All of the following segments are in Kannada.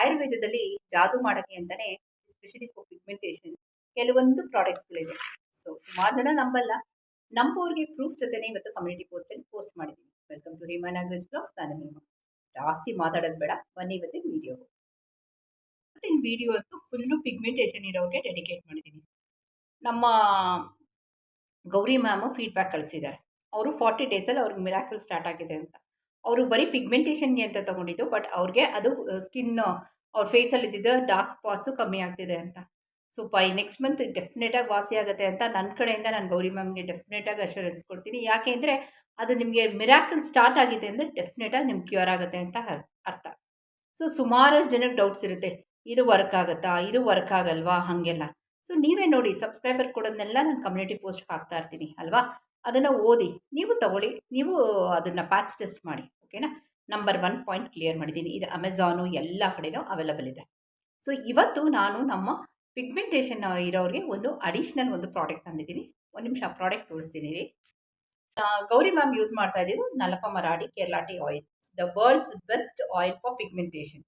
ಆಯುರ್ವೇದದಲ್ಲಿ ಜಾದು ಮಾಡೋಕ್ಕೆ ಅಂತಲೇ ಎಸ್ಪೆಷಲಿ ಫಾರ್ ಪಿಗ್ಮೆಂಟೇಷನ್ ಕೆಲವೊಂದು ಪ್ರಾಡಕ್ಟ್ಸ್ಗಳಿದೆ ಸೊ ಸುಮಾರು ಜನ ನಂಬಲ್ಲ. ನಂಬೋರಿಗೆ ಪ್ರೂಫ್ ಜೊತೆನೇ ಇವತ್ತು ಕಮ್ಯುನಿಟಿ ಪೋಸ್ಟಲ್ಲಿ ಪೋಸ್ಟ್ ಮಾಡಿದ್ದೀನಿ welcome to Hema Nagaraj blogs ನಾನು ಜಾಸ್ತಿ ಮಾತಾಡೋದು ಬೇಡ. ಬನ್ನಿ ಇವತ್ತಿನ ವೀಡಿಯೋ ಇವತ್ತಿನ ವಿಡಿಯೋ ಅಂತೂ ಫುಲ್ಲು ಪಿಗ್ಮೆಂಟೇಷನ್ ಇರೋರಿಗೆ ಡೆಡಿಕೇಟ್ ಮಾಡಿದ್ದೀನಿ ನಮ್ಮ ಗೌರಿ ಮ್ಯಾಮು ಫೀಡ್ಬ್ಯಾಕ್ ಕಳಿಸಿದ್ದಾರೆ. ಅವರು ಫಾರ್ಟಿ ಡೇಸಲ್ಲಿ ಅವ್ರಿಗೆ ಮಿರಾಕಲ್ ಸ್ಟಾರ್ಟ್ ಆಗಿದೆ ಅಂತ. ಅವರು ಬರೀ ಪಿಗ್ಮೆಂಟೇಷನ್ಗೆ ಅಂತ ತೊಗೊಂಡಿದ್ದು ಬಟ್ ಅವ್ರಿಗೆ ಅದು ಸ್ಕಿನ್ ಅವ್ರ ಫೇಸಲ್ಲಿ ಇದ್ದಿದ್ದ ಡಾರ್ಕ್ ಸ್ಪಾಟ್ಸು ಕಮ್ಮಿ ಆಗ್ತಿದೆ ಅಂತ. ಸೊ ಬೈ ನೆಕ್ಸ್ಟ್ ಮಂತ್ ಡೆಫಿನೆಟಾಗಿ ವಾಸಿ ಆಗುತ್ತೆ ಅಂತ ನನ್ನ ಕಡೆಯಿಂದ ನಾನು ಗೌರಿ ಮ್ಯಾಮ್ಗೆ ಡೆಫಿನೆಟಾಗಿ ಅಶ್ಯೂರೆನ್ಸ್ ಕೊಡ್ತೀನಿ. ಯಾಕೆ ಅಂದರೆ ಅದು ನಿಮಗೆ ಮಿರಾಕಲ್ ಸ್ಟಾರ್ಟ್ ಆಗಿದೆ ಅಂದರೆ ಡೆಫಿನೆಟಾಗಿ ನಿಮ್ಗೆ ಕ್ಯೂರ್ ಆಗುತ್ತೆ ಅಂತ ಅರ್ಥ. ಸೊ ಸುಮಾರಷ್ಟು ಜನಕ್ಕೆ ಡೌಟ್ಸ್ ಇರುತ್ತೆ. ಇದು ವರ್ಕ್ ಆಗುತ್ತಾ? ಇದು ವರ್ಕ್ ಆಗಲ್ವಾ? ಹಾಗೆಲ್ಲ. ಸೊ ನೀವೇ ನೋಡಿ ಸಬ್ಸ್ಕ್ರೈಬರ್ ಕೊಡೋದನ್ನೆಲ್ಲ ನಾನು ಕಮ್ಯುನಿಟಿ ಪೋಸ್ಟ್ ಹಾಕ್ತಾ ಇರ್ತೀನಿ, ಅಲ್ವಾ? ಅದನ್ನು ಓದಿ, ನೀವು ತಗೊಳ್ಳಿ, ನೀವು ಅದನ್ನು ಪ್ಯಾಚ್ ಟೆಸ್ಟ್ ಮಾಡಿ ಓಕೆನಾ ನಂಬರ್ ಒನ್ ಪಾಯಿಂಟ್ ಕ್ಲಿಯರ್ ಮಾಡಿದ್ದೀನಿ. ಇದು ಅಮೆಝಾನು ಎಲ್ಲ ಕಡೆನೂ ಅವೈಲಬಲ್ ಇದೆ. ಸೊ ಇವತ್ತು ನಾನು ನಮ್ಮ ಪಿಗ್ಮೆಂಟೇಷನ್ ಇರೋರಿಗೆ ಒಂದು ಅಡಿಷ್ನಲ್ ಒಂದು ಪ್ರಾಡಕ್ಟ್ ತಂದಿದ್ದೀನಿ. ಒಂದು ನಿಮಿಷ ಪ್ರಾಡಕ್ಟ್ ತೋರಿಸ್ತೀನಿ ಗೌರಿ ಮ್ಯಾಮ್ ಯೂಸ್ ಮಾಡ್ತಾ ಇದ್ದಿದ್ದು Nalpamaradi Keraladi oil the world's best oil for pigmentation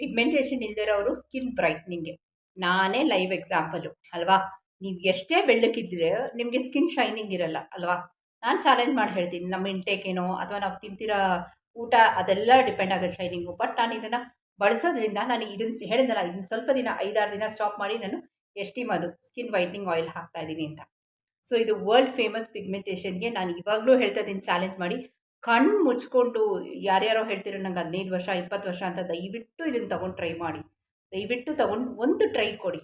pigmentation ಇಲ್ದಿರೋರು skin ಬ್ರೈಟ್ನಿಂಗ್ಗೆ ನಾನೇ ಲೈವ್ ಎಕ್ಸಾಂಪಲು ಅಲ್ವಾ? ನೀವು ಎಷ್ಟೇ ಬೆಳ್ಳಕ್ಕಿದ್ರೆ ನಿಮಗೆ ಸ್ಕಿನ್ ಶೈನಿಂಗ್ ಇರಲ್ಲ, ಅಲ್ವಾ? ನಾನು ಚಾಲೆಂಜ್ ಮಾಡಿ ಹೇಳ್ತೀನಿ. ನಮ್ಮ ಇಂಟೇಕ್ ಏನೋ ಅಥವಾ ನಾವು ತಿಂತಿರೋ ಊಟ, ಅದೆಲ್ಲ ಡಿಪೆಂಡ್ ಆಗುತ್ತೆ ಶೈನಿಂಗು ಬಟ್ ನಾನು ಇದನ್ನು ಬಳಸೋದ್ರಿಂದ ನಾನು ಇದನ್ನು ಹೇಳಿದ್ನಲ್ಲ ಇದನ್ನು ಸ್ವಲ್ಪ ದಿನ, ಐದಾರು ದಿನ ಸ್ಟಾಪ್ ಮಾಡಿ ನಾನು ಎಸ್ಟಿಮ್ ಅದು ಸ್ಕಿನ್ ವೈಟ್ನಿಂಗ್ ಆಯಿಲ್ ಹಾಕ್ತಾ ಇದ್ದೀನಿ ಅಂತ. ಸೊ ಇದು ವರ್ಲ್ಡ್ ಫೇಮಸ್ ಪಿಗ್ಮೆಂಟೇಷನ್ಗೆ ನಾನು ಇವಾಗಲೂ ಹೇಳ್ತಾ ಇದ್ದೀನಿ ಚಾಲೆಂಜ್ ಮಾಡಿ. ಕಣ್ಣು ಮುಚ್ಕೊಂಡು ಯಾರ್ಯಾರೋ ಹೇಳ್ತಿರೋ ನಂಗೆ ಹದಿನೈದು ವರ್ಷ, ಇಪ್ಪತ್ತು ವರ್ಷ ಅಂತ ದಯವಿಟ್ಟು ಇದನ್ನು ತೊಗೊಂಡು ಟ್ರೈ ಮಾಡಿ. ದಯವಿಟ್ಟು ತೊಗೊಂಡು ಒಂದು ಟ್ರೈ ಕೊಡಿ.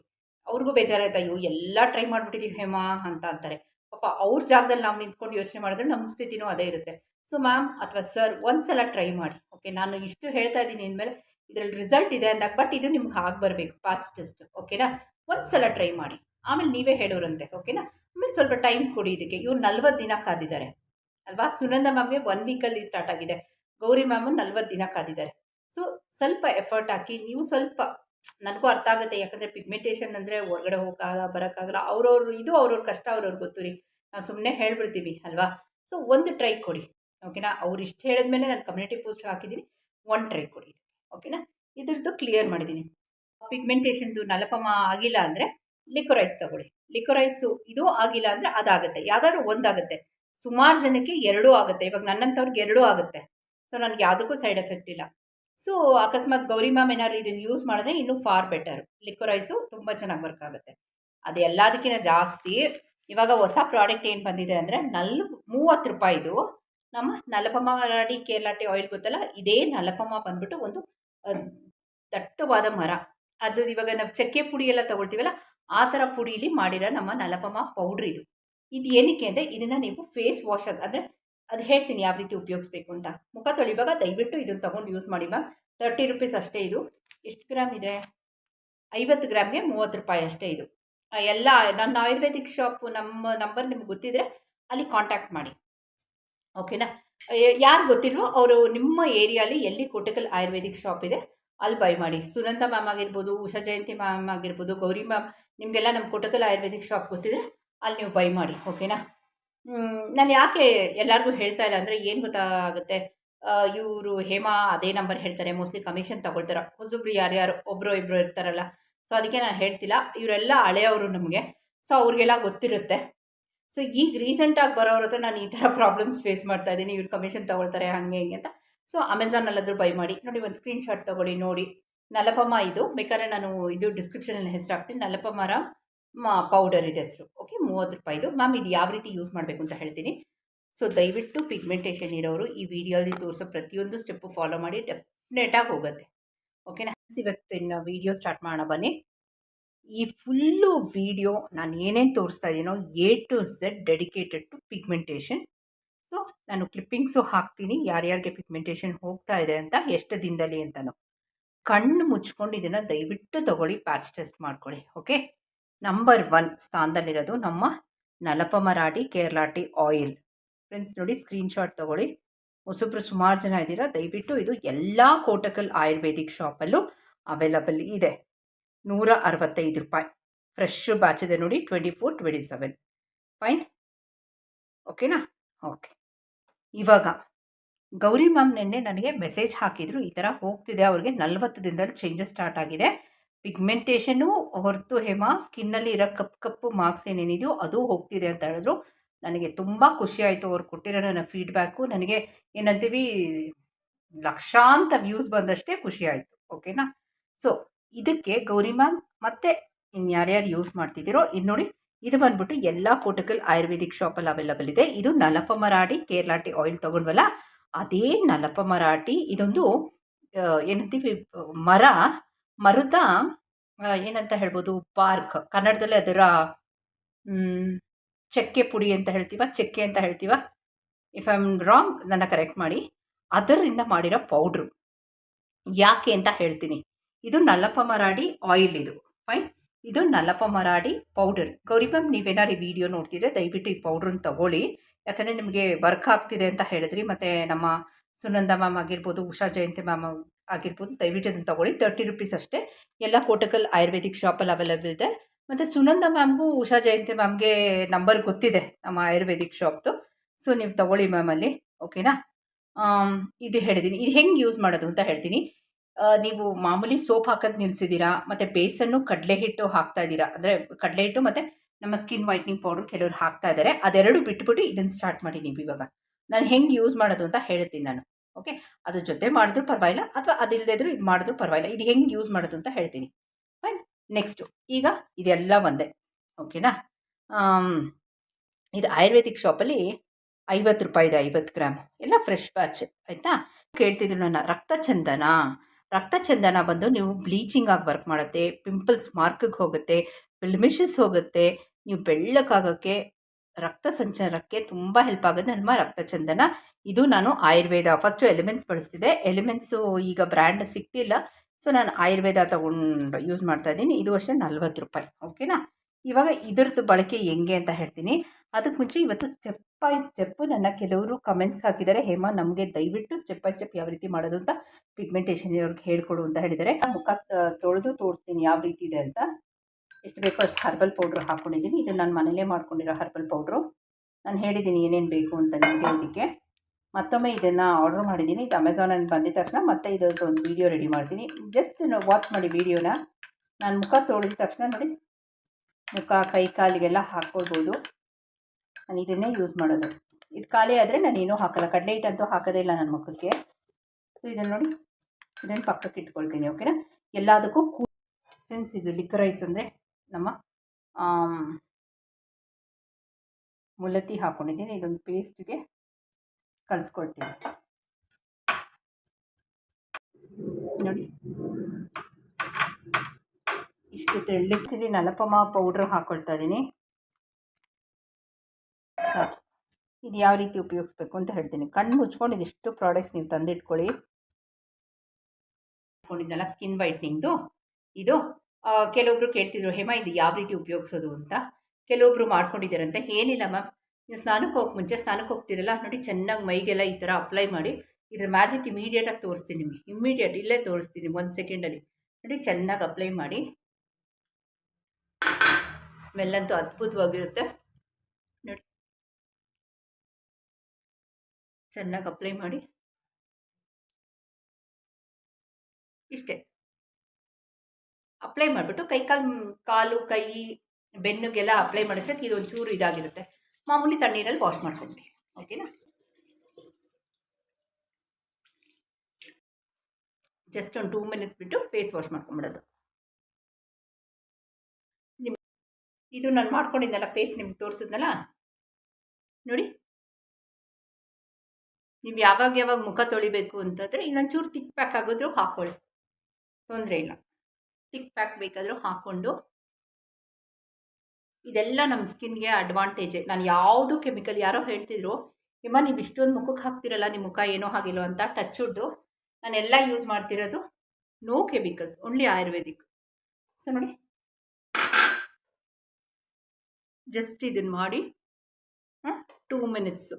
ಅವ್ರಿಗೂ ಬೇಜಾರಾಯ್ತು, ಅಯ್ಯೋ, ಎಲ್ಲ ಟ್ರೈ ಮಾಡಿಬಿಟ್ಟಿದ್ದೀವಿ ಹೇಮಾ ಅಂತ ಅಂತಾರೆ. ಪಾಪ ಅವ್ರ ಜಾಗದಲ್ಲಿ ನಾವು ನಿಂತ್ಕೊಂಡು ಯೋಚನೆ ಮಾಡಿದ್ರೆ ನಮ್ಮ ಸ್ಥಿತಿನೂ ಅದೇ ಇರುತ್ತೆ. ಸೊ ಮ್ಯಾಮ್ ಅಥವಾ ಸರ್ ಒಂದು ಸಲ ಟ್ರೈ ಮಾಡಿ ಓಕೆ ನಾನು ಇಷ್ಟು ಹೇಳ್ತಾ ಇದ್ದೀನಿ ಅಂದಮೇಲೆ ಇದರಲ್ಲಿ ರಿಸಲ್ಟ್ ಇದೆ ಅಂದಾಗ ಬಟ್ ಇದು ನಿಮ್ಗೆ ಆಗಿ ಬರಬೇಕು ಪಾಚ್ ಟೆಸ್ಟ್ ಓಕೆನಾ ಒಂದು ಸಲ ಟ್ರೈ ಮಾಡಿ. ಆಮೇಲೆ ನೀವೇ ಹೇಳೋರಂತೆ ಓಕೆನಾ ಆಮೇಲೆ ಸ್ವಲ್ಪ ಟೈಮ್ ಕೊಡಿ ಇದಕ್ಕೆ. ಇವ್ರು ನಲ್ವತ್ತು ದಿನ ಕಾದಿದ್ದಾರೆ, ಅಲ್ವಾ? ಸುನಂದ ಮ್ಯಾಮ್ಗೆ ಒನ್ ವೀಕಲ್ಲಿ ಸ್ಟಾರ್ಟ್ ಆಗಿದೆ. ಗೌರಿ ಮ್ಯಾಮು ನಲ್ವತ್ತು ದಿನ ಕಾದಿದ್ದಾರೆ. ಸೊ ಸ್ವಲ್ಪ ಎಫರ್ಟ್ ಹಾಕಿ, ನೀವು ಸ್ವಲ್ಪ ನನಗೂ ಅರ್ಥ ಆಗುತ್ತೆ. ಯಾಕಂದರೆ ಪಿಗ್ಮೆಂಟೇಷನ್ ಅಂದರೆ ಹೊರಗಡೆ ಹೋಗೋಕ್ಕಾಗಲ್ಲ, ಬರೋಕ್ಕಾಗಲ್ಲ. ಅವ್ರವ್ರ ಇದು ಅವ್ರವ್ರ ಕಷ್ಟ ಅವ್ರವ್ರಿಗೆ ಗೊತ್ತು ರೀ. ನಾವು ಸುಮ್ಮನೆ ಹೇಳ್ಬಿಡ್ತೀವಿ, ಅಲ್ವಾ? ಸೊ ಒಂದು ಟ್ರೈ ಕೊಡಿ. ಓಕೆನಾ ಅವ್ರು ಇಷ್ಟು ಹೇಳಿದ್ಮೇಲೆ ನಾನು ಕಮ್ಯುನಿಟಿ ಪೋಸ್ಟ್ ಹಾಕಿದ್ದೀನಿ ಒಂದು ಟ್ರೈ ಕೊಡಿ ಓಕೆನಾ ಇದ್ರದ್ದು ಕ್ಲಿಯರ್ ಮಾಡಿದ್ದೀನಿ ಪಿಗ್ಮೆಂಟೇಷನ್ದು ನಲಪಮ ಆಗಿಲ್ಲ ಅಂದರೆ ಲಿಕೊರೈಸ್ ತಗೊಳ್ಳಿ. ಲಿಕ್ವರೈಸು ಇದು ಆಗಿಲ್ಲ ಅಂದರೆ ಅದಾಗುತ್ತೆ. ಯಾವುದಾದ್ರೂ ಒಂದಾಗುತ್ತೆ. ಸುಮಾರು ಜನಕ್ಕೆ ಎರಡೂ ಆಗುತ್ತೆ. ಇವಾಗ ನನ್ನಂಥವ್ರಿಗೆ ಎರಡೂ ಆಗುತ್ತೆ. ಸೊ ನನಗೆ ಯಾವುದಕ್ಕೂ ಸೈಡ್ ಎಫೆಕ್ಟ್ ಇಲ್ಲ. ಸೊ ಅಕಸ್ಮಾತ್ ಗೌರಿ ಮ್ಯಾಮ್ ಏನಾದ್ರು ಇದನ್ನು ಯೂಸ್ ಮಾಡಿದ್ರೆ ಇನ್ನೂ ಫಾರ್ ಬೆಟರ್ ಲಿಕ್ವರೈಸು ತುಂಬ ಚೆನ್ನಾಗಿ ವರ್ಕ್ ಆಗುತ್ತೆ. ಅದು ಎಲ್ಲದಕ್ಕಿಂತ ಜಾಸ್ತಿ ಇವಾಗ ಹೊಸ ಪ್ರಾಡಕ್ಟ್ ಏನು ಬಂದಿದೆ ಅಂದರೆ ನಲ್, ಮೂವತ್ತು ರೂಪಾಯಿದು ನಮ್ಮ ನಲಪಮಾಡಿ ಕೇರಳಾಟಿ ಆಯಿಲ್ ಗೊತ್ತಲ್ಲ? ಇದೇ ನಲಪಮ್ಮ ಬಂದ್ಬಿಟ್ಟು ಒಂದು ದಟ್ಟವಾದ ಮರ. ಅದು ಇವಾಗ ನಾವು ಚಕ್ಕೆ ಪುಡಿ ಎಲ್ಲ ತೊಗೊಳ್ತೀವಲ್ಲ, ಆ ಥರ ಪುಡೀಲಿ ಮಾಡಿರೋ ನಮ್ಮ ನಲಪಮ್ಮ ಪೌಡ್ರ್ ಇದು. ಇದು ಏನಕ್ಕೆ ಅಂದರೆ, ಇದನ್ನು ನೀವು ಫೇಸ್ ವಾಶ್ ಅಂದರೆ ಅದು ಹೇಳ್ತೀನಿ ಯಾವ ರೀತಿ ಉಪಯೋಗಿಸ್ಬೇಕು ಅಂತ. ಮುಖ ತೊಳಿವಾಗ ದಯವಿಟ್ಟು ಇದನ್ನು ತೊಗೊಂಡು ಯೂಸ್ ಮಾಡಿ ಮ್ಯಾಮ್ ತರ್ಟಿ ರುಪೀಸ್ ಅಷ್ಟೇ ಇದು. ಎಷ್ಟು ಗ್ರಾಮ್ ಇದೆ? ಐವತ್ತು ಗ್ರಾಮ್ಗೆ ಮೂವತ್ತು ರೂಪಾಯಿ ಅಷ್ಟೇ ಇದು. ಎಲ್ಲ ನನ್ನ ಆಯುರ್ವೇದಿಕ್ ಶಾಪು ನಮ್ಮ ನಂಬರ್ ನಿಮ್ಗೆ ಗೊತ್ತಿದ್ರೆ ಅಲ್ಲಿ ಕಾಂಟ್ಯಾಕ್ಟ್ ಮಾಡಿ. ಓಕೆನಾ ಯಾರು ಗೊತ್ತಿಲ್ವೋ ಅವರು ನಿಮ್ಮ ಏರಿಯಾಲಿ ಎಲ್ಲಿ ಕೋಟಕಲ್ ಆಯುರ್ವೇದಿಕ್ ಶಾಪ್ ಇದೆ, ಅಲ್ಲಿ ಬೈ ಮಾಡಿ. ಸುನಂದ ಮ್ಯಾಮ್ ಆಗಿರ್ಬೋದು, ಉಷಾ ಜಯಂತಿ ಮ್ಯಾಮ್ ಆಗಿರ್ಬೋದು, ಗೌರಿ ಮ್ಯಾಮ್ ನಿಮಗೆಲ್ಲ ನಮ್ಮ ಕೋಟಕಲ್ ಆಯುರ್ವೇದಿಕ್ ಶಾಪ್ ಗೊತ್ತಿದ್ರೆ ಅಲ್ಲಿ ನೀವು ಬೈ ಮಾಡಿ. ಓಕೆನಾ ನಾನು ಯಾಕೆ ಎಲ್ಲರಿಗೂ ಹೇಳ್ತಾ ಇಲ್ಲ ಅಂದರೆ ಏನು ಗೊತ್ತಾಗುತ್ತೆ? ಇವರು ಹೇಮಾ ಅದೇ ನಂಬರ್ ಹೇಳ್ತಾರೆ ಮೋಸ್ಟ್ಲಿ ಕಮಿಷನ್ ತಗೊಳ್ತಾರೆ. ಹೊಸೊಬ್ರು ಯಾರ್ಯಾರು? ಒಬ್ಬರು ಇಬ್ಬರು ಇರ್ತಾರಲ್ಲ. ಸೊ ಅದಕ್ಕೆ ನಾನು ಹೇಳ್ತಿಲ್ಲ. ಇವರೆಲ್ಲ ಹಳೆಯವರು ನಮಗೆ. ಸೊ ಅವ್ರಿಗೆಲ್ಲ ಗೊತ್ತಿರುತ್ತೆ. ಸೊ ಈಗ ರೀಸೆಂಟಾಗಿ ಬರೋರ ಹತ್ರ ನಾನು ಈ ಥರ ಪ್ರಾಬ್ಲಮ್ಸ್ ಫೇಸ್ ಮಾಡ್ತಾ ಇದ್ದೀನಿ. ಇವ್ರು ಕಮಿಷನ್ ತೊಗೊಳ್ತಾರೆ, ಹಾಗೆ, ಹಿಂಗೆ ಅಂತ. ಸೊ ಅಮೆಝಾನಲ್ಲಾದರೂ ಬೈ ಮಾಡಿ. ನೋಡಿ, ಒಂದು ಸ್ಕ್ರೀನ್ಶಾಟ್ ತೊಗೊಳ್ಳಿ, ನೋಡಿ. ನಲಪಮ್ಮ ಇದು. ಬೇಕಾದ್ರೆ ನಾನು ಇದು ಡಿಸ್ಕ್ರಿಪ್ಷನಲ್ಲಿ ಹೆಸರು ಹಾಕ್ತೀನಿ. ನಲಪಮರ ಮಾ ಪೌಡರ್ ಇದೆ ಹೆಸರು. ಓಕೆ ಮೂವತ್ತು ರೂಪಾಯಿದು ಮ್ಯಾಮ್ ಇದು ಯಾವ ರೀತಿ ಯೂಸ್ ಮಾಡಬೇಕು ಅಂತ ಹೇಳ್ತೀನಿ. ಸೊ ದಯವಿಟ್ಟು ಪಿಗ್ಮೆಂಟೇಷನ್ ಇರೋರು ಈ ವಿಡಿಯೋದಲ್ಲಿ ತೋರಿಸೋ ಪ್ರತಿಯೊಂದು ಸ್ಟೆಪ್ಪು ಫಾಲೋ ಮಾಡಿ ಡೆಫಿನೆಟಾಗಿ ಹೋಗುತ್ತೆ. ಓಕೆನಾ ಇವತ್ತಿನ ವೀಡಿಯೋ ಸ್ಟಾರ್ಟ್ ಮಾಡೋಣ, ಬನ್ನಿ. ಈ ಫುಲ್ಲು ವಿಡಿಯೋ ನಾನು ಏನೇನು ತೋರಿಸ್ತಾ ಇದ್ದೀನೋ A to Z dedicated to pigmentation so ನಾನು ಕ್ಲಿಪ್ಪಿಂಗ್ಸು ಹಾಕ್ತೀನಿ. ಯಾರ್ಯಾರಿಗೆ ಪಿಗ್ಮೆಂಟೇಷನ್ ಹೋಗ್ತಾ ಇದೆ ಅಂತ, ಎಷ್ಟು ದಿನದಲ್ಲಿ ಅಂತಲೂ ಕಣ್ಣು ಮುಚ್ಕೊಂಡು ಇದನ್ನು ದಯವಿಟ್ಟು ತೊಗೊಳ್ಳಿ ಪ್ಯಾಚ್ ಟೆಸ್ಟ್ ಮಾಡ್ಕೊಳ್ಳಿ. ಓಕೆ ನಂಬರ್ ಒನ್ ಸ್ಥಾನದಲ್ಲಿರೋದು ನಮ್ಮ ನಲಪಮರಾಡಿ ಕೇರಳಾಟಿ ಆಯಿಲ್ ಫ್ರೆಂಡ್ಸ್ ನೋಡಿ ಸ್ಕ್ರೀನ್ಶಾಟ್ ತೊಗೊಳ್ಳಿ. ಹೊಸಬ್ರು ಸುಮಾರು ಜನ ಇದ್ದೀರಾ? ದಯವಿಟ್ಟು ಇದು ಎಲ್ಲ ಕೋಟಕಲ್ ಆಯುರ್ವೇದಿಕ್ ಶಾಪಲ್ಲೂ ಅವೈಲಬಲ್ ಇದೆ. ನೂರ ಅರವತ್ತೈದು ರೂಪಾಯಿ. ಫ್ರೆಶ್ ಬ್ಯಾಚ್ ಇದೆ ನೋಡಿ twenty four twenty seven fine ಓಕೆನಾ ಓಕೆ ಇವಾಗ ಗೌರಿ ಮ್ಯಾಮ್ ನಿನ್ನೆ ನನಗೆ ಮೆಸೇಜ್ ಹಾಕಿದರು. ಈ ಥರ ಹೋಗ್ತಿದೆ. ಅವ್ರಿಗೆ ನಲವತ್ತು ದಿನದಲ್ಲಿ ಚೇಂಜಸ್ ಸ್ಟಾರ್ಟ್ ಆಗಿದೆ. ಪಿಗ್ಮೆಂಟೇಷನ್ನು ಹೊರತು ಹೇಮ ಸ್ಕಿನ್ನಲ್ಲಿ ಇರೋ ಕಪ್ಪು ಕಪ್ಪು ಮಾರ್ಕ್ಸ್ ಏನೇನಿದೆಯೋ ಅದು ಹೋಗ್ತಿದೆ ಅಂತ ಹೇಳಿದ್ರು. ನನಗೆ ತುಂಬ ಖುಷಿ ಆಯಿತು ಅವ್ರು ಕೊಟ್ಟಿರೋ ನನ್ನ ಫೀಡ್ಬ್ಯಾಕು ನನಗೆ ಏನಂತೀವಿ, ಲಕ್ಷಾಂತ ವ್ಯೂಸ್ ಬಂದಷ್ಟೇ ಖುಷಿ ಆಯಿತು ಓಕೆನಾ ಸೊ ಇದಕ್ಕೆ ಗೌರಿ ಮ್ಯಾಮ್ ಮತ್ತೆ ಇನ್ಯಾರ್ಯಾರು ಯೂಸ್ ಮಾಡ್ತಿದ್ದೀರೋ, ಇದು ನೋಡಿ, ಇದು ಬಂದ್ಬಿಟ್ಟು ಎಲ್ಲ ಕೋಟಕಲ್ ಆಯುರ್ವೇದಿಕ್ ಶಾಪಲ್ಲಿ ಅವೈಲಬಲ್ ಇದೆ. ಇದು ನಲಪ ಮರಾಠಿ ಕೇರಳಾಟಿ ಆಯಿಲ್ ತೊಗೊಂಡ್ವಲ್ಲ, ಅದೇ ನಲಪ ಮರಾಠಿ. ಇದೊಂದು ಏನಂತೀವಿ, ಮರ ಮರದ ಏನಂತ ಹೇಳ್ಬೋದು, ಪಾರ್ಕ್. ಕನ್ನಡದಲ್ಲಿ ಅದರ ಚಕ್ಕೆ ಪುಡಿ ಅಂತ ಹೇಳ್ತೀವ, ಚಕ್ಕೆ ಅಂತ ಹೇಳ್ತೀವ. ಇಫ್ ಐ ಆಮ್ ರಾಂಗ್ ನನ್ನ ಕರೆಕ್ಟ್ ಮಾಡಿ. ಅದರಿಂದ ಮಾಡಿರೋ ಪೌಡ್ರು. ಯಾಕೆ ಅಂತ ಹೇಳ್ತೀನಿ. ಇದು ನಲ್ಲಪ್ಪ ಮರಾಡಿ ಆಯಿಲ್ ಇದು. ಫೈನ್ ಇದು Nalpamaradi powder. Gauri ma'am ನೀವೇನಾರು ಈ ವಿಡಿಯೋ ನೋಡ್ತಿದ್ರೆ ದಯವಿಟ್ಟು ಈ ಪೌಡ್ರನ್ನ ತಗೊಳ್ಳಿ. ಯಾಕಂದರೆ ನಿಮಗೆ ವರ್ಕ್ ಆಗ್ತಿದೆ ಅಂತ ಹೇಳಿದ್ರಿ, ಮತ್ತು ನಮ್ಮ ಸುನಂದ ಮ್ಯಾಮ್ ಆಗಿರ್ಬೋದು, ಉಷಾ ಜಯಂತಿ ಮ್ಯಾಮ್ ಆಗಿರ್ಬೋದು, ದಯವಿಟ್ಟು ಅದನ್ನು ತಗೊಳ್ಳಿ. ತರ್ಟಿ ರುಪೀಸ್ ಅಷ್ಟೇ. ಎಲ್ಲ ಕೋಟಕಲ್ ಆಯುರ್ವೇದಿಕ್ ಶಾಪಲ್ಲಿ ಅವೈಲೇಬಲ್ ಇದೆ. ಮತ್ತು ಸುನಂದ ಮ್ಯಾಮ್ಗೂ ಉಷಾ ಜಯಂತಿ ಮ್ಯಾಮ್ಗೆ ನಂಬರ್ ಗೊತ್ತಿದೆ ನಮ್ಮ ಆಯುರ್ವೇದಿಕ್ ಶಾಪ್ದು ಸೊ ನೀವು ತಗೊಳ್ಳಿ ಮ್ಯಾಮ್ ಅಲ್ಲಿ ಓಕೆನಾ ಇದು ಹೇಳಿದ್ದೀನಿ ಇದು ಹೆಂಗೆ ಯೂಸ್ ಮಾಡೋದು ಅಂತ ಹೇಳ್ತೀನಿ. ನೀವು ಮಾಮೂಲಿ ಸೋಪ್ ಹಾಕೋದು ನಿಲ್ಲಿಸಿದ್ದೀರಾ ಮತ್ತು ಬೇಸನ್ನು ಕಡಲೆ ಹಿಟ್ಟು ಹಾಕ್ತಾ ಇದ್ದೀರಾ ಅಂದರೆ ಕಡಲೆ ಹಿಟ್ಟು ಮತ್ತು ನಮ್ಮ ಸ್ಕಿನ್ ವೈಟ್ನಿಂಗ್ ಪೌಡ್ರ್ ಕೆಲವರು ಹಾಕ್ತಾ ಇದ್ದಾರೆ ಅದೆರಡು ಬಿಟ್ಬಿಟ್ಟು ಇದನ್ನು ಸ್ಟಾರ್ಟ್ ಮಾಡಿ ನೀವು ಇವಾಗ. ನಾನು ಹೆಂಗೆ ಯೂಸ್ ಮಾಡೋದು ಅಂತ ಹೇಳ್ತೀನಿ ನಾನು ಓಕೆ ಅದ್ರ ಜೊತೆ ಮಾಡಿದ್ರು ಪರವಾಗಿಲ್ಲ ಅಥವಾ ಅದಿಲ್ಲದೆ ಇದ್ರೂ ಇದು ಮಾಡಿದ್ರು ಪರವಾಗಿಲ್ಲ, ಇದು ಹೆಂಗೆ ಯೂಸ್ ಮಾಡೋದು ಅಂತ ಹೇಳ್ತೀನಿ. ಫೈನ್ ನೆಕ್ಸ್ಟು ಈಗ ಇದೆಲ್ಲ ಒಂದೇ ಓಕೆನಾ ಇದು ಆಯುರ್ವೇದಿಕ್ ಶಾಪಲ್ಲಿ ಐವತ್ತು ರೂಪಾಯಿ ಇದೆ ಐವತ್ತು ಗ್ರಾಮ್, ಎಲ್ಲ ಫ್ರೆಶ್ ಬ್ಯಾಚ್ ಆಯಿತಾ? ಕೇಳ್ತಿದ್ರು ನನ್ನ, ರಕ್ತ ಚಂದನ? ರಕ್ತ ಚಂದನ ಬಂದು ನೀವು ಬ್ಲೀಚಿಂಗ್ ಆಗಿ ವರ್ಕ್ ಮಾಡುತ್ತೆ ಪಿಂಪಲ್ಸ್ ಮಾರ್ಕಿಗೆ ಹೋಗುತ್ತೆ ಬ್ಲಿಮಿಷಸ್ ಹೋಗುತ್ತೆ, ನೀವು ಬೆಳ್ಳಕ್ಕಾಗೋಕ್ಕೆ ರಕ್ತ ಸಂಚಾರಕ್ಕೆ ತುಂಬ ಹೆಲ್ಪ್ ಆಗುತ್ತೆ. ನಮ್ಮ ರಕ್ತ ಚಂದನ ಇದು ನಾನು ಆಯುರ್ವೇದ ಫಸ್ಟು ಎಲಿಮೆಂಟ್ಸ್ ಬಳಸ್ತಿದ್ದೆ. ಎಲಿಮೆಂಟ್ಸು ಈಗ ಬ್ರ್ಯಾಂಡ್ ಸಿಕ್ತಿಲ್ಲ. ಸೊ ನಾನು ಆಯುರ್ವೇದ ತಗೊಂಡು ಯೂಸ್ ಮಾಡ್ತಾ ಇದ್ದೀನಿ. ಇದು ಅಷ್ಟೇ ನಲ್ವತ್ತು ರೂಪಾಯಿ. ಓಕೆನಾ ಇವಾಗ ಇದರದ್ದು ಬಳಕೆ ಹೆಂಗೆ ಅಂತ ಹೇಳ್ತೀನಿ. ಅದಕ್ಕೆ ಮುಂಚೆ ಇವತ್ತು ಸ್ಟೆಪ್ ಬೈ ಸ್ಟೆಪ್ಪು ನನ್ನ ಕೆಲವರು ಕಮೆಂಟ್ಸ್ ಹಾಕಿದ್ದಾರೆ. ಹೇಮಾ, ನಮಗೆ ದಯವಿಟ್ಟು ಸ್ಟೆಪ್ ಬೈ ಸ್ಟೆಪ್ ಯಾವ ರೀತಿ ಮಾಡೋದು ಅಂತ ಪಿಗ್ಮೆಂಟೇಷನ್ ಇವ್ರಿಗೆ ಹೇಳ್ಕೊಡು ಅಂತ ಹೇಳಿದ್ದಾರೆ. ಮುಖ ತೊಳೆದು ತೋರಿಸ್ತೀನಿ ಯಾವ ರೀತಿ ಇದೆ ಅಂತ. ಎಷ್ಟು ಬೇಕೋ ಅಷ್ಟು ಹರ್ಬಲ್ ಪೌಡ್ರ್ ಹಾಕ್ಕೊಂಡಿದ್ದೀನಿ ಇದು ನಾನು ಮನೇಲೇ ಮಾಡ್ಕೊಂಡಿರೋ ಹರ್ಬಲ್ ಪೌಡ್ರು ನಾನು ಹೇಳಿದ್ದೀನಿ ಏನೇನು ಬೇಕು ಅಂತ ನಿಮಗೆ ಅದಕ್ಕೆ ಮತ್ತೊಮ್ಮೆ ಇದನ್ನು ಆರ್ಡ್ರ್ ಮಾಡಿದ್ದೀನಿ ಇದು ಅಮೆಝಾನಲ್ಲಿ ಬಂದಿದ್ದ ತಕ್ಷಣ ಮತ್ತೆ ಇದೊಂದು ಒಂದು ವೀಡಿಯೋ ರೆಡಿ ಮಾಡ್ತೀನಿ. ಜಸ್ಟ್ ವಾಚ್ ಮಾಡಿ ವೀಡಿಯೋನ ನಾನು ಮುಖ ತೊಳೆದ ತಕ್ಷಣ ನೋಡಿ. ಮುಖ, ಕೈ, ಕಾಲಿಗೆಲ್ಲ ಹಾಕ್ಕೊಳ್ಬೋದು. ನಾನು ಇದನ್ನೇ ಯೂಸ್ ಮಾಡೋದು. ಇದು ಖಾಲಿ ಆದರೆ ನಾನು ಏನೂ ಹಾಕಲ್ಲ. ಕಡಲೆ ಹಿಟ್ಟಂತೂ ಹಾಕೋದೇ ಇಲ್ಲ ನನ್ನ ಮುಖಕ್ಕೆ. ಸೊ ಇದನ್ನು ನೋಡಿ. ಇದನ್ನು ಪಕ್ಕಕ್ಕೆ ಇಟ್ಕೊಳ್ತೀನಿ ಓಕೆನಾ ಎಲ್ಲದಕ್ಕೂ ಫ್ರೆಂಡ್ಸ್ ಇದು ಲಿಕ್ಕರೈಸ್ ಅಂದರೆ ನಮ್ಮ ಮುಲತಿ ಹಾಕ್ಕೊಂಡಿದ್ದೀನಿ ಇದೊಂದು ಪೇಸ್ಟ್ಗೆ ಕಲಿಸ್ಕೊಳ್ತೀನಿ ನೋಡಿ. ಇಷ್ಟು ತೆಳ್ಳಕ್ಸಿಲಿ ನಲಪಮ ಪೌಡ್ರ್ ಹಾಕ್ಕೊಳ್ತಾ ಇದ್ದೀನಿ. ಇದು ಯಾವ ರೀತಿ ಉಪಯೋಗಿಸ್ಬೇಕು ಅಂತ ಹೇಳ್ತೀನಿ. ಕಣ್ಣು ಮುಚ್ಕೊಂಡು ಇದಿಷ್ಟು ಪ್ರಾಡಕ್ಟ್ಸ್ ನೀವು ತಂದಿಟ್ಕೊಳ್ಳಿ. ಹಾಕೊಂಡಿದ್ದೆಲ್ಲ ಸ್ಕಿನ್ ವೈಟ್ನಿಂಗ್ದು. ಇದು ಆ, ಕೆಲವೊಬ್ರು ಕೇಳ್ತಿದ್ರು ಹೇಮ ಇದು ಯಾವ ರೀತಿ ಉಪಯೋಗಿಸೋದು ಅಂತ? ಕೆಲವೊಬ್ರು ಮಾಡ್ಕೊಂಡಿದ್ದಾರಂತೆ ಏನಿಲ್ಲ ಮ್ಯಾಮ್ ನೀವು ಸ್ನಾನಕ್ಕೆ ಹೋಗಕ್ಕೆ ಮುಂಚೆ ಸ್ನಾನಕ್ಕೆ ಹೋಗ್ತಿರಲ್ಲ ನೋಡಿ ಚೆನ್ನಾಗಿ ಮೈಗೆಲ್ಲ ಈ ಥರ ಅಪ್ಲೈ ಮಾಡಿ ಇದ್ರ ಮ್ಯಾಜಿಕ್ ಇಮಿಡಿಯೇಟಾಗಿ ತೋರಿಸ್ತೀನಿ ನಿಮಗೆ ಇಮ್ಮಿಡಿಯೇಟ್ ಇಲ್ಲೇ ತೋರಿಸ್ತೀನಿ ಒಂದು ಸೆಕೆಂಡಲ್ಲಿ ನೋಡಿ ಚೆನ್ನಾಗಿ ಅಪ್ಲೈ ಮಾಡಿ. ಸ್ಮೆಲ್ ಅಂತೂ ಅದ್ಭುತವಾಗಿರುತ್ತೆ ನೋಡಿ. ಚೆನ್ನಾಗಿ ಅಪ್ಲೈ ಮಾಡಿ. ಇಷ್ಟೇ. ಅಪ್ಲೈ ಮಾಡಿಬಿಟ್ಟು ಕೈ ಕಾಲು ಕಾಲು, ಕೈ, ಬೆನ್ನುಗೆಲ್ಲ ಅಪ್ಲೈ ಮಾಡಿಸೋಕೆ ಇದು ಒಂಚೂರು ಇದಾಗಿರುತ್ತೆ. ಮಾಮೂಲಿ ತಣ್ಣೀರಲ್ಲಿ ವಾಶ್ ಮಾಡ್ಕೊಂಡ್ವಿ ಓಕೆನಾ ಜಸ್ಟ್ ಒಂದು ಟೂ ಮಿನಿಟ್ಸ್ ಬಿಟ್ಟು ಫೇಸ್ ವಾಶ್ ಮಾಡ್ಕೊಂಬಿಡೋದು. ನಿಮ್ಮ ಇದು ನಾನು ಮಾಡ್ಕೊಂಡಿದ್ದೆನಲ್ಲ ಫೇಸ್ ನಿಮ್ಗೆ ತೋರಿಸಿದ್ನಲ್ಲ? ನೋಡಿ. ನೀವು ಯಾವಾಗ ಯಾವಾಗ ಮುಖ ತೊಳಿಬೇಕು ಅಂತಂದರೆ ಇನ್ನೊಂಚೂರು ತಿಕ್ ಪ್ಯಾಕ್ ಆಗಿದ್ರು ಹಾಕ್ಕೊಳ್ಳಿ ತೊಂದರೆ ಇಲ್ಲ. ತಿಕ್ ಪ್ಯಾಕ್ ಬೇಕಾದರೂ ಹಾಕ್ಕೊಂಡು ಇದೆಲ್ಲ ನಮ್ಮ ಸ್ಕಿನ್ಗೆ ಅಡ್ವಾಂಟೇಜೆ. ನಾನು ಯಾವುದು ಕೆಮಿಕಲ್ ಯಾರೋ ಹೇಳ್ತಿದ್ರು, ಇಮ್ಮ, ನೀವು ಇಷ್ಟೊಂದು ಮುಖಕ್ಕೆ ಹಾಕ್ತಿರಲ್ಲ, ನಿಮ್ಮ ಮುಖ ಏನೋ ಹಾಗಿಲ್ಲ ಅಂತ ಟಚ್ ನಾನು ನಾನೆಲ್ಲ ಯೂಸ್ ಮಾಡ್ತಿರೋದು no chemicals only Ayurvedic so ನೋಡಿ. ಜಸ್ಟ್ ಇದನ್ನು ಮಾಡಿ ಟೂ ಮಿನಿಟ್ಸು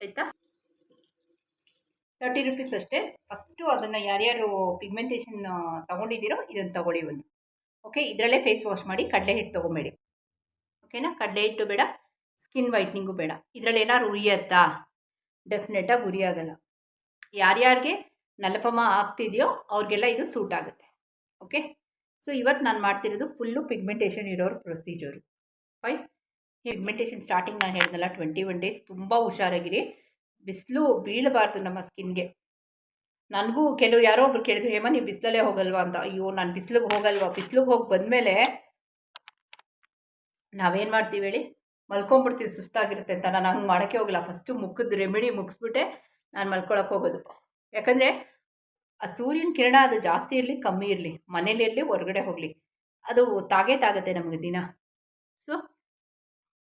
ಆಯಿತಾ? ತರ್ಟಿ ರುಪೀಸ್ ಅಷ್ಟೇ. ಫಸ್ಟು ಅದನ್ನು ಯಾರ್ಯಾರು ಪಿಗ್ಮೆಂಟೇಷನ್ ತೊಗೊಂಡಿದ್ದೀರೋ ಇದನ್ನು ತಗೊಳ್ಳಿ ಒಂದು. ಓಕೆ ಇದರಲ್ಲೇ ಫೇಸ್ ವಾಶ್ ಮಾಡಿ ಕಡಲೆ ಹಿಟ್ಟು ತೊಗೊಬೇಡಿ. ಓಕೆನಾ ಕಡಲೆ ಹಿಟ್ಟು ಬೇಡ ಸ್ಕಿನ್ ವೈಟ್ನಿಂಗು ಬೇಡ. ಇದರಲ್ಲಿ ಏನಾದ್ರು ಉರಿಯತ್ತಾ? ಡೆಫಿನೆಟಾಗಿ ಉರಿಯಾಗಲ್ಲ. ಯಾರ್ಯಾರಿಗೆ ನಲಪಮ ಆಗ್ತಿದೆಯೋ ಅವ್ರಿಗೆಲ್ಲ ಇದು ಸೂಟ್ ಆಗುತ್ತೆ. ಓಕೆ ಸೊ ಇವತ್ತು ನಾನು ಮಾಡ್ತಿರೋದು ಫುಲ್ಲು ಪಿಗ್ಮೆಂಟೇಷನ್ ಇರೋರು ಪ್ರೊಸೀಜರು ಫೈನ್ ಪಿಗ್ಮೆಂಟೇಷನ್ ಸ್ಟಾರ್ಟಿಂಗ್ ನಾನು ಹೇಳಿದ್ನಲ್ಲ ಟ್ವೆಂಟಿ ಒನ್ ಡೇಸ್ ತುಂಬ ಹುಷಾರಾಗಿರಿ. ಬಿಸಿಲು ಬೀಳಬಾರ್ದು ನಮ್ಮ ಸ್ಕಿನ್ಗೆ. ನನಗೂ ಕೆಲವು ಯಾರೋ ಒಬ್ರು ಕೇಳಿದ್ರು, ಹೇಮ, ನೀವು ಬಿಸಿಲಲ್ಲೇ ಹೋಗಲ್ವಾ? ಅಂತ. ಅಯ್ಯೋ, ನಾನು ಬಿಸಿಲಿಗೆ ಹೋಗಲ್ವಾ? ಬಿಸಿಲಿಗೆ ಹೋಗಿ ಬಂದಮೇಲೆ ನಾವೇನು ಮಾಡ್ತೀವಿ ಹೇಳಿ, ಮಲ್ಕೊಂಬಿಡ್ತೀವಿ, ಸುಸ್ತಾಗಿರುತ್ತೆ ಅಂತ. ನಾನು ಹಂಗೆ ಮಾಡೋಕ್ಕೆ ಹೋಗಲ್ಲ. ಫಸ್ಟು ಮುಖದ ರೆಮಿಡಿ ಮುಗಿಸ್ಬಿಟ್ಟೆ ನಾನು ಮಲ್ಕೊಳಕ್ಕೆ ಹೋಗೋದು. ಯಾಕಂದರೆ ಆ ಸೂರ್ಯನ ಕಿರಣ ಅದು ಜಾಸ್ತಿ ಇರಲಿ, ಕಮ್ಮಿ ಇರಲಿ. ಮನೇಲಿ ಇರಲಿ, ಹೊರಗಡೆ ಹೋಗಲಿ. ಅದು ತಾಗೇ ತಾಗುತ್ತೆ ನಮಗೆ ದಿನ. ಸೊ,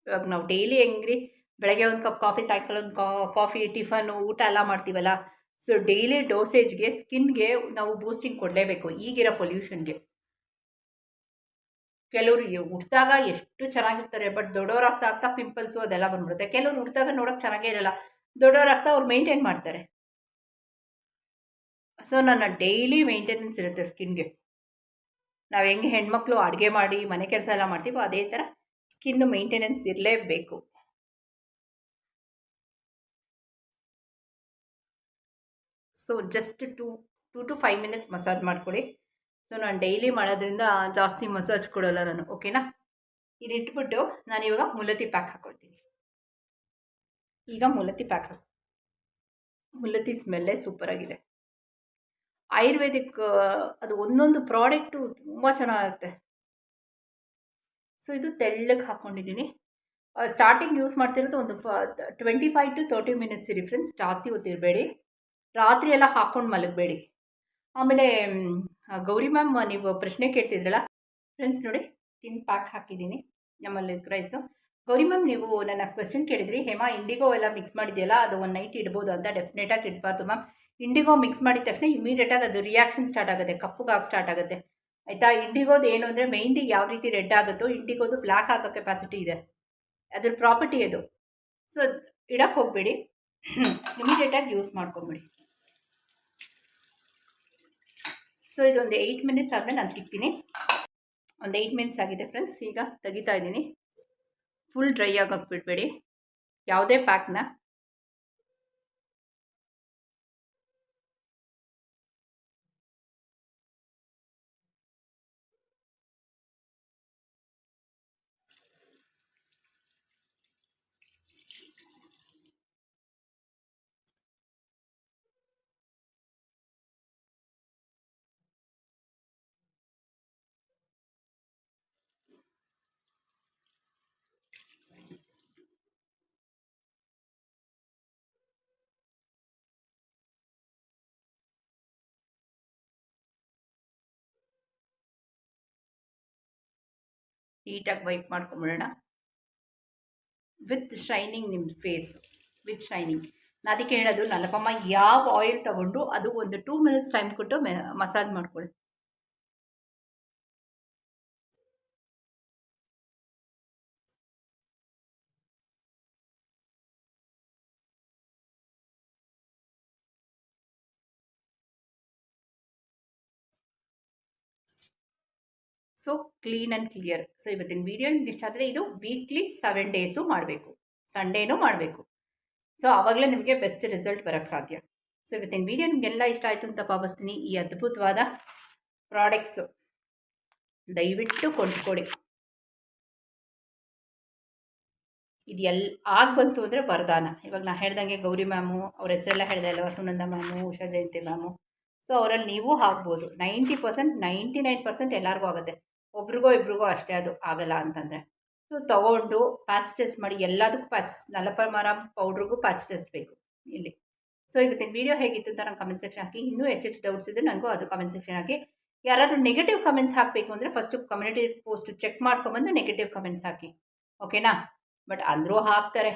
ಇವಾಗ ನಾವು ಡೈಲಿ ಹೆಂಗ್ರಿ? ಬೆಳಗ್ಗೆ ಒಂದು ಕಪ್ ಕಾಫಿ ಸಾಯಂಕಾಲ ಒಂದು ಕಾಫಿ ಟಿಫನು ಊಟ ಎಲ್ಲ ಮಾಡ್ತೀವಲ್ಲ? ಸೊ ಡೈಲಿ ಡೋಸೇಜ್ಗೆ ಸ್ಕಿನ್ಗೆ ನಾವು ಬೂಸ್ಟಿಂಗ್ ಕೊಡಲೇಬೇಕು, ಈಗಿರೋ ಪೊಲ್ಯೂಷನ್ಗೆ ಕೆಲವರು ಹುಟ್ಟಿದಾಗ ಎಷ್ಟು ಚೆನ್ನಾಗಿರ್ತಾರೆ ಬಟ್ ದೊಡ್ಡವರಾಗ್ತಾ ಆಗ್ತಾ ಪಿಂಪಲ್ಸು ಅದೆಲ್ಲ ಬಂದ್ಬಿಡುತ್ತೆ. ಕೆಲವರು ಹುಟ್ಟಿದಾಗ ನೋಡೋಕೆ ಚೆನ್ನಾಗೇ ಇರಲ್ಲ ದೊಡ್ಡವರಾಗ್ತಾ ಅವ್ರು ಮೇಂಟೈನ್ ಮಾಡ್ತಾರೆ. ಸೊ ನನ್ನ ಡೈಲಿ ಮೇಂಟೆನೆನ್ಸ್ ಇರುತ್ತೆ ಸ್ಕಿನ್ಗೆ ನಾವು ಹೆಂಗೆ ಹೆಣ್ಮಕ್ಳು ಅಡುಗೆ ಮಾಡಿ, ಮನೆ ಕೆಲಸ ಎಲ್ಲ ಮಾಡ್ತೀವೋ, ಅದೇ ಥರ ಸ್ಕಿನ್ನು ಮೇಂಟೆನೆನ್ಸ್ ಇರಲೇಬೇಕು. So just two two to five minutes massage ಮಾಡ್ಕೊಳ್ಳಿ ಸೊ ನಾನು ಡೈಲಿ ಮಾಡೋದ್ರಿಂದ ಜಾಸ್ತಿ ಮಸಾಜ್ ಕೊಡೋಲ್ಲ ನಾನು ಓಕೆನಾ ಇದು ಇಟ್ಬಿಟ್ಟು ನಾನು ಇವಾಗ ಮುಲತಿ ಪ್ಯಾಕ್ ಹಾಕ್ಕೊಳ್ತೀನಿ ಈಗ ಮುಲತಿ ಪ್ಯಾಕ್ ಹಾಕಿ ಮುಲತಿ ಸ್ಮೆಲ್ಲೇ ಸೂಪರಾಗಿದೆ ಆಯುರ್ವೇದಿಕ್, ಅದು ಒಂದೊಂದು ಪ್ರಾಡಕ್ಟು ತುಂಬ ಚೆನ್ನಾಗಿರುತ್ತೆ. ಸೊ ಇದು ತೆಳ್ಳಗೆ ಹಾಕ್ಕೊಂಡಿದ್ದೀನಿ ಸ್ಟಾರ್ಟಿಂಗ್ ಯೂಸ್ ಮಾಡ್ತಿರೋದು ಒಂದು ಫ twenty five to thirty minutes ಇರಿ ಫ್ರೆಂಡ್ಸ್ ಜಾಸ್ತಿ ಹೊತ್ತಿರಬೇಡಿ. ರಾತ್ರಿ ಎಲ್ಲ ಹಾಕ್ಕೊಂಡು ಮಲಗಬೇಡಿ. ಆಮೇಲೆ ಗೌರಿ ಮ್ಯಾಮ್, ನೀವು ಪ್ರಶ್ನೆ ಕೇಳ್ತಿದ್ರಲ್ಲ ಫ್ರೆಂಡ್ಸ್ ನೋಡಿ ತಿನ್ ಪ್ಯಾಕ್ ಹಾಕಿದ್ದೀನಿ, ನಮ್ಮಲ್ಲಿ ರೈಸ್ದು ಗೌರಿ ಮ್ಯಾಮ್, ನೀವು ನನ್ನ ಕ್ವೆಶನ್ ಕೇಳಿದ್ರಿ, ಹೇಮಾ ಇಂಡಿಗೋ ಎಲ್ಲ ಮಿಕ್ಸ್ ಮಾಡಿದೆಯಲ್ಲ, ಅದು ಒಂದು ನೈಟ್ ಇಡ್ಬೋದು ಅಂತ ಡೆಫಿನೆಟಾಗಿ ಇಡಬಾರ್ದು ಮ್ಯಾಮ್. ಇಂಡಿಗೋ ಮಿಕ್ಸ್ ಮಾಡಿದ ತಕ್ಷಣ ಇಮಿಡಿಯೇಟಾಗಿ ಅದು ರಿಯಾಕ್ಷನ್ ಸ್ಟಾರ್ಟ್ ಆಗುತ್ತೆ ಕಪ್ಪುಗಾಗಿ ಸ್ಟಾರ್ಟ್ ಆಗುತ್ತೆ. ಆಯಿತಾ? ಇಂಡಿಗೋದು ಏನು ಅಂದರೆ ಮೆಹಂದಿ ಯಾವ ರೀತಿ ರೆಡ್ ಆಗುತ್ತೋ ಇಂಡಿಗೋದು ಬ್ಲ್ಯಾಕ್ ಆಗೋ ಕೆಪಾಸಿಟಿ ಇದೆ. ಅದ್ರ ಪ್ರಾಪರ್ಟಿ ಅದು. ಸೊ ಇಡಕ್ಕೆ ಹೋಗಬೇಡಿ. ಇಮಿಡಿಯೇಟಾಗಿ ಯೂಸ್ ಮಾಡ್ಕೊಂಬಿಡಿ. ಸೊ ಇದೊಂದು ಏಯ್ಟ್ ಮಿನಿಟ್ಸ್ ಆದಮೇಲೆ ನಾನು ಸಿಗ್ತೀನಿ. ಒಂದು ಏಯ್ಟ್ ಮಿನಿಟ್ಸ್ ಆಗಿದೆ ಫ್ರೆಂಡ್ಸ್ ಈಗ ತೆಗಿತಾ ಇದ್ದೀನಿ. ಫುಲ್ ಡ್ರೈ ಆಗೋಕ್ಕೆ ಬಿಡಬೇಡಿ ಯಾವುದೇ ಪ್ಯಾಕ್ನ ನೀಟಾಗಿ ವೈಪ್ ಮಾಡ್ಕೊಂಬಿಡೋಣ ವಿತ್ ಶೈನಿಂಗ್ ನಿಮ್ಮ ಫೇಸ್ ವಿತ್ ಶೈನಿಂಗ್ ನಾನು ಅದಕ್ಕೆ ಹೇಳೋದು ನಲಪಮ್ಮ ಯಾವ ಆಯಿಲ್ ತೊಗೊಂಡು ಅದು ಒಂದು ಟೂ ಮಿನಿಟ್ಸ್ ಟೈಮ್ ಕೊಟ್ಟು ಮಸಾಜ್ ಮಾಡ್ಕೊಳ್ಳಿ so clean and clear so ಇವತ್ತಿನ ವೀಡಿಯೋ ನಿಮ್ಗೆ ಇಷ್ಟ ಆದರೆ ಇದು ವೀಕ್ಲಿ ಸೆವೆನ್ ಡೇಸು ಮಾಡಬೇಕು. ಸಂಡೇನೂ ಮಾಡಬೇಕು. ಸೊ ಆವಾಗಲೇ ನಿಮಗೆ ಬೆಸ್ಟ್ ರಿಸಲ್ಟ್ ಬರೋಕ್ಕೆ ಸಾಧ್ಯ. ಸೊ ಇವತ್ತಿನ ವೀಡಿಯೋ ನಿಮಗೆಲ್ಲ ಇಷ್ಟ ಆಯಿತು ಅಂತ ಭಾವಿಸ್ತೀನಿ. ಈ ಅದ್ಭುತವಾದ ಪ್ರಾಡಕ್ಟ್ಸು ದಯವಿಟ್ಟು ಕೊಂಡ್ಕೊಡಿ. ಇದು ಎಲ್ಲಿ ಆಗಿ ಬಂತು ಅಂದರೆ ವರದಾನ. ಇವಾಗ ನಾನು ಹೇಳ್ದಂಗೆ ಗೌರಿ ಮ್ಯಾಮು, ಅವ್ರ ಹೆಸರೆಲ್ಲ ಹೇಳಿದೆ ಅಲ್ವಾ? Sunanda ma'am, Usha Jayanti ma'am. So ಅವರಲ್ಲಿ ನೀವು ಹಾಕ್ಬೋದು ninety percent ninety nine percent ಎಲ್ಲರಿಗೂ ಆಗುತ್ತೆ. ಒಬ್ರಿಗೋ ಇಬ್ರಿಗೋ ಅಷ್ಟೇ ಅದು ಆಗಲ್ಲ ಅಂತಂದರೆ. ಸೊ ತೊಗೊಂಡು ಪ್ಯಾಚ್ ಟೆಸ್ಟ್ ಮಾಡಿ ಎಲ್ಲದಕ್ಕೂ ಪ್ಯಾಚ್ ನಲಪ ಮರ ಪೌಡ್ರಿಗೂ ಪ್ಯಾಚ್ ಟೆಸ್ಟ್ ಬೇಕು ಇಲ್ಲಿ. ಸೊ ಇವತ್ತಿನ ವೀಡಿಯೋ ಹೇಗಿತ್ತು ಅಂತ ನಾನು ಕಮೆಂಟ್ ಸೆಕ್ಷನ್ ಹಾಕಿ, ಇನ್ನೂ ಹೆಚ್ಚು ಹೆಚ್ಚು ಡೌಟ್ಸ್ ಇದ್ದರೆ ನನಗೂ ಅದು ಕಮೆಂಟ್ ಸೆಕ್ಷನ್ ಹಾಕಿ. ಯಾರಾದರೂ ನೆಗೆಟಿವ್ ಕಮೆಂಟ್ಸ್ ಹಾಕಬೇಕು ಅಂದರೆ ಫಸ್ಟು ಕಮ್ಯುನಿಟಿ ಪೋಸ್ಟ್ ಚೆಕ್ ಮಾಡ್ಕೊಂಬಂದು ನೆಗೆಟಿವ್ ಕಮೆಂಟ್ಸ್ ಹಾಕಿ. ಓಕೆನಾ ಬಟ್ ಅಂದರೂ ಹಾಕ್ತಾರೆ.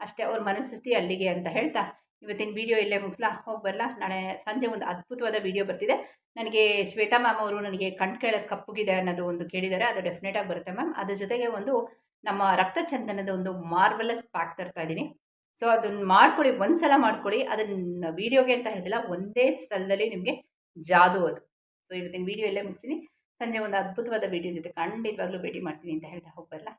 ಅಷ್ಟೇ, ಅವ್ರ ಮನಸ್ಥಿತಿ ಅಲ್ಲಿಗೆ ಅಂತ ಹೇಳ್ತಾ. ಇವತ್ತಿನ ವಿಡಿಯೋ ಇಲ್ಲೇ ಮುಗಿಸ್ಲಾ? ಹೋಗಿ ಬರಲಾ? ನಾಳೆ ಸಂಜೆ ಒಂದು ಅದ್ಭುತವಾದ ವೀಡಿಯೋ ಬರ್ತಿದೆ. ನನಗೆ ಶ್ವೇತಾ ಮ್ಯಾಮ್ ಅವರು ನನಗೆ ಕಣ್ ಕೆಳಗೆ ಕಪ್ಪುಗಿದೆ ಅನ್ನೋದು ಒಂದು ಕೇಳಿದ್ದಾರೆ. ಅದು ಡೆಫಿನೆಟಾಗಿ ಬರುತ್ತೆ ಮ್ಯಾಮ್ ಅದ್ರ ಜೊತೆಗೆ ಒಂದು ನಮ್ಮ ರಕ್ತ ಚಂದನದ ಒಂದು ಮಾರ್ವಲಸ್ ಪ್ಯಾಕ್ ತರ್ತಾ ಇದ್ದೀನಿ. ಸೊ ಅದನ್ನು ಮಾಡ್ಕೊಳ್ಳಿ. ಒಂದು ಸಲ ಮಾಡ್ಕೊಳ್ಳಿ. ಅದನ್ನು ವೀಡಿಯೋಗೆ ಅಂತ ಹೇಳಿದಿಲ್ಲ. ಒಂದೇ ಸ್ಥಳದಲ್ಲಿ ನಿಮಗೆ ಜಾದು ಅದು. ಸೊ ಇವತ್ತಿನ ವೀಡಿಯೋ ಇಲ್ಲೇ ಮುಗಿಸ್ತೀನಿ. ಸಂಜೆ ಒಂದು ಅದ್ಭುತವಾದ ವೀಡಿಯೋ ಜೊತೆ ಖಂಡಿತವಾಗ್ಲೂ ಭೇಟಿ ಮಾಡ್ತೀನಿ ಅಂತ ಹೇಳ್ತಾ ಹೋಗಿ ಬರಲ್ಲ